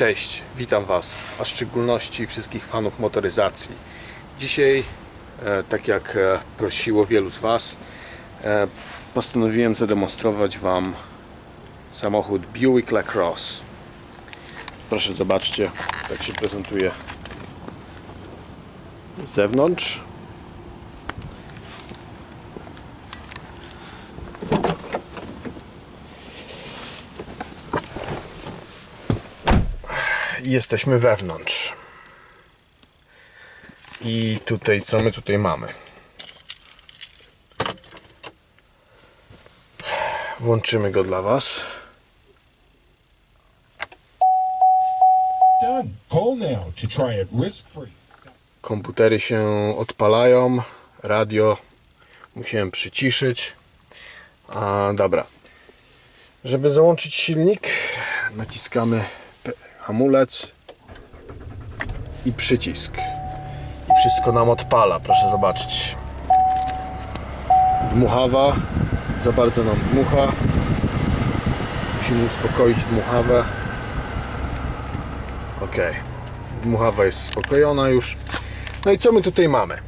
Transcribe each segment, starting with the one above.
Cześć, witam Was, a w szczególności wszystkich fanów motoryzacji. Dzisiaj, e, tak jak e, prosiło wielu z Was, e, postanowiłem zademonstrować Wam samochód Buick LaCrosse. Proszę zobaczcie, jak się prezentuje z zewnątrz. Jesteśmy wewnątrz. I tutaj, co my tutaj mamy? Włączymy go dla Was. Komputery się odpalają. Radio musiałem przyciszyć. A, dobra. Żeby załączyć silnik, naciskamy hamulec i przycisk. I wszystko nam odpala, proszę zobaczyć. Dmuchawa, za bardzo nam dmucha. Musimy uspokoić dmuchawę. Ok, dmuchawa jest uspokojona już. No i co my tutaj mamy?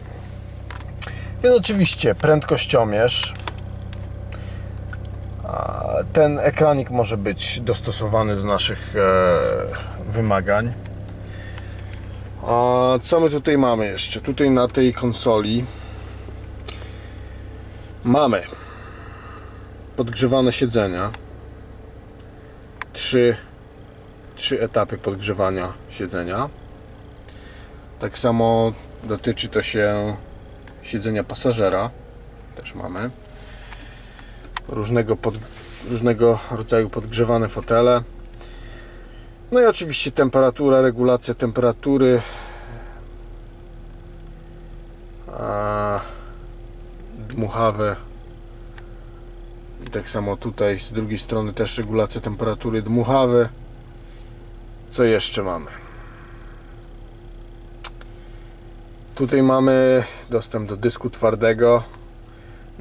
Więc oczywiście prędkościomierz. Ten ekranik może być dostosowany do naszych e, wymagań. A co my tutaj mamy jeszcze? Tutaj na tej konsoli mamy podgrzewane siedzenia. Trzy, trzy etapy podgrzewania siedzenia. Tak samo dotyczy to się siedzenia pasażera. Też mamy. Różnego, pod, różnego rodzaju podgrzewane fotele. No i oczywiście temperatura, regulacja temperatury. Dmuchawe. I tak samo tutaj z drugiej strony też regulacja temperatury dmuchawy. Co jeszcze mamy? Tutaj mamy dostęp do dysku twardego,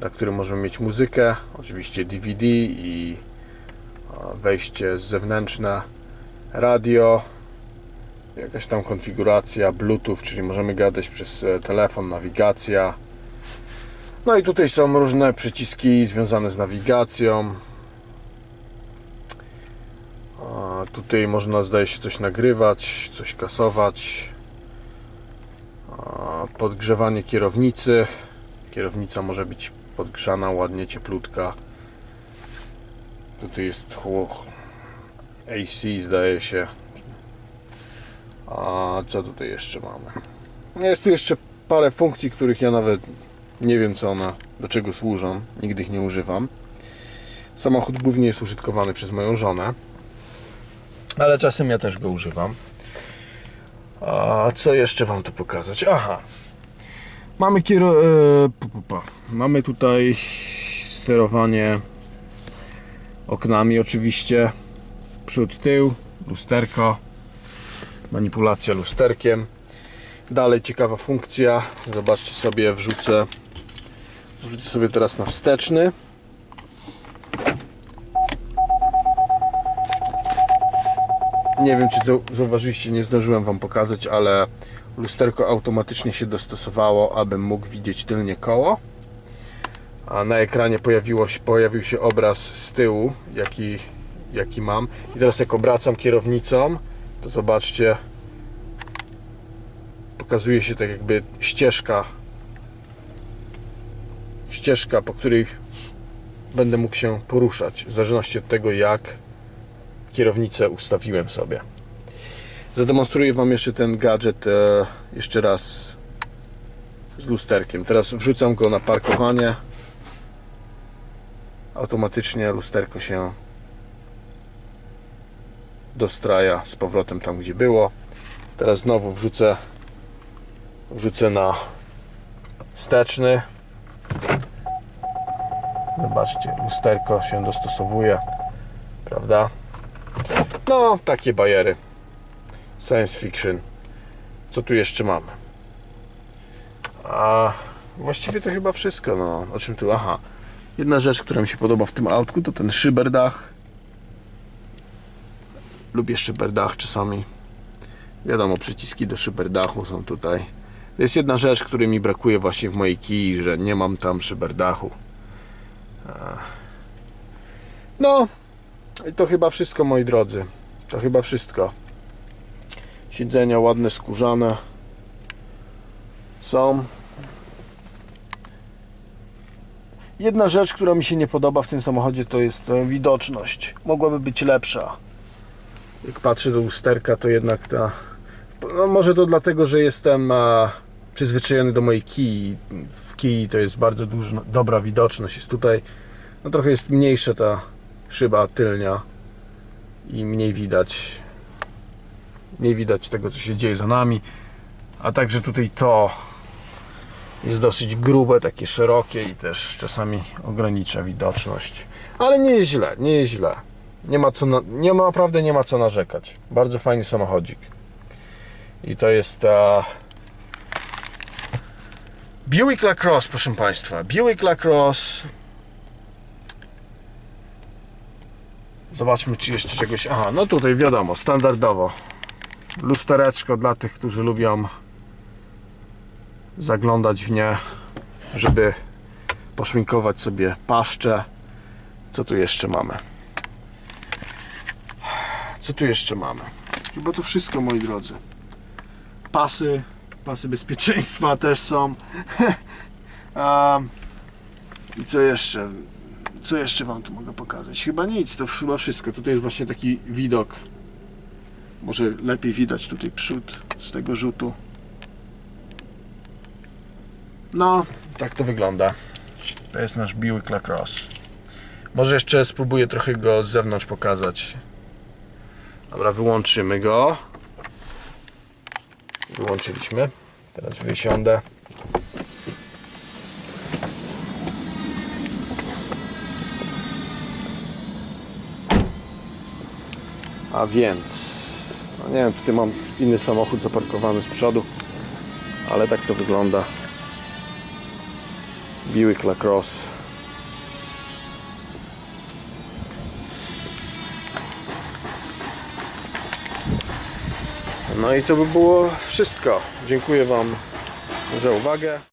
na którym możemy mieć muzykę, oczywiście DVD i a, wejście zewnętrzne, radio, jakaś tam konfiguracja, Bluetooth, czyli możemy gadać przez e, telefon, nawigacja. No i tutaj są różne przyciski związane z nawigacją. A, Tutaj można, zdaje się, coś nagrywać, coś kasować podgrzewanie kierownicy. Kierownica może być podgrzana ładnie, cieplutka. Tutaj jest chło- AC, zdaje się. A co tutaj jeszcze mamy? Jest tu jeszcze parę funkcji, których ja nawet nie wiem, co one, do czego służą. Nigdy ich nie używam. Samochód głównie jest użytkowany przez moją żonę, ale czasem ja też go używam. A co jeszcze Wam tu pokazać? Aha. Mamy kiero... E. Mamy tutaj sterowanie oknami oczywiście. Przód, tył, lusterko. Manipulacja lusterkiem. Dalej ciekawa funkcja. Zobaczcie sobie, wrzucę wrzucę sobie teraz na wsteczny. Nie wiem, czy zau- zauważyliście, nie zdążyłem Wam pokazać, ale lusterko automatycznie się dostosowało, abym mógł widzieć tylnie koło. A na ekranie pojawiło się, pojawił się obraz z tyłu, jaki, jaki mam. I teraz jak obracam kierownicą, to zobaczcie, pokazuje się tak jakby ścieżka, ścieżka, po której będę mógł się poruszać, w zależności od tego, jak kierownicę ustawiłem sobie. Zademonstruję Wam jeszcze ten gadżet e, jeszcze raz z lusterkiem. Teraz wrzucam go na parkowanie. Automatycznie lusterko się dostraja z powrotem tam, gdzie było. Teraz znowu wrzucę wrzucę na wsteczny. Zobaczcie, lusterko się dostosowuje, prawda? No, takie bajery. Science fiction. Co tu jeszcze mamy? A właściwie to chyba wszystko. No, o czym tu? Aha. Jedna rzecz, która mi się podoba w tym autku, to ten szyberdach. lubię szyberdach czasami. Wiadomo, przyciski do szyberdachu są tutaj. To jest jedna rzecz, której mi brakuje właśnie w mojej kiji, że nie mam tam szyberdachu. No, i to chyba wszystko, moi drodzy. To chyba wszystko. Siedzenia ładne, skórzane. Są. Jedna rzecz, która mi się nie podoba w tym samochodzie, to jest e, widoczność. Mogłaby być lepsza. Jak patrzę do lusterka, to jednak ta. No może to dlatego, że jestem e, przyzwyczajony do mojej kiji. W kiji to jest bardzo dużo, dobra widoczność. Jest tutaj, no trochę jest mniejsza ta szyba tylnia i mniej widać. Mniej widać tego, co się dzieje za nami. A także tutaj to jest dosyć grube, takie szerokie i też czasami ogranicza widoczność. Ale nie jest źle, nie jest źle. Nie ma co, na, nie ma, naprawdę nie ma co narzekać. Bardzo fajny samochodzik. I to jest ta Buick LaCrosse, proszę Państwa. Buick LaCrosse. Zobaczmy, czy jeszcze czegoś. Aha, no tutaj wiadomo, standardowo. Lustereczko dla tych, którzy lubią zaglądać w nie, żeby poszminkować sobie paszczę. Co tu jeszcze mamy? Co tu jeszcze mamy? Chyba to wszystko, moi drodzy. Pasy, pasy bezpieczeństwa też są. um, I co jeszcze? Co jeszcze Wam tu mogę pokazać? Chyba nic, to chyba wszystko. Tutaj jest właśnie taki widok. Może lepiej widać tutaj przód z tego rzutu. No, tak to wygląda. To jest nasz Buick LaCrosse. Może jeszcze spróbuję trochę go z zewnątrz pokazać. Dobra, wyłączymy go. Wyłączyliśmy. Teraz wysiądę. A więc, no nie wiem, tutaj mam inny samochód zaparkowany z przodu, ale tak to wygląda. Buick LaCrosse. No i to by było wszystko. Dziękuję Wam za uwagę.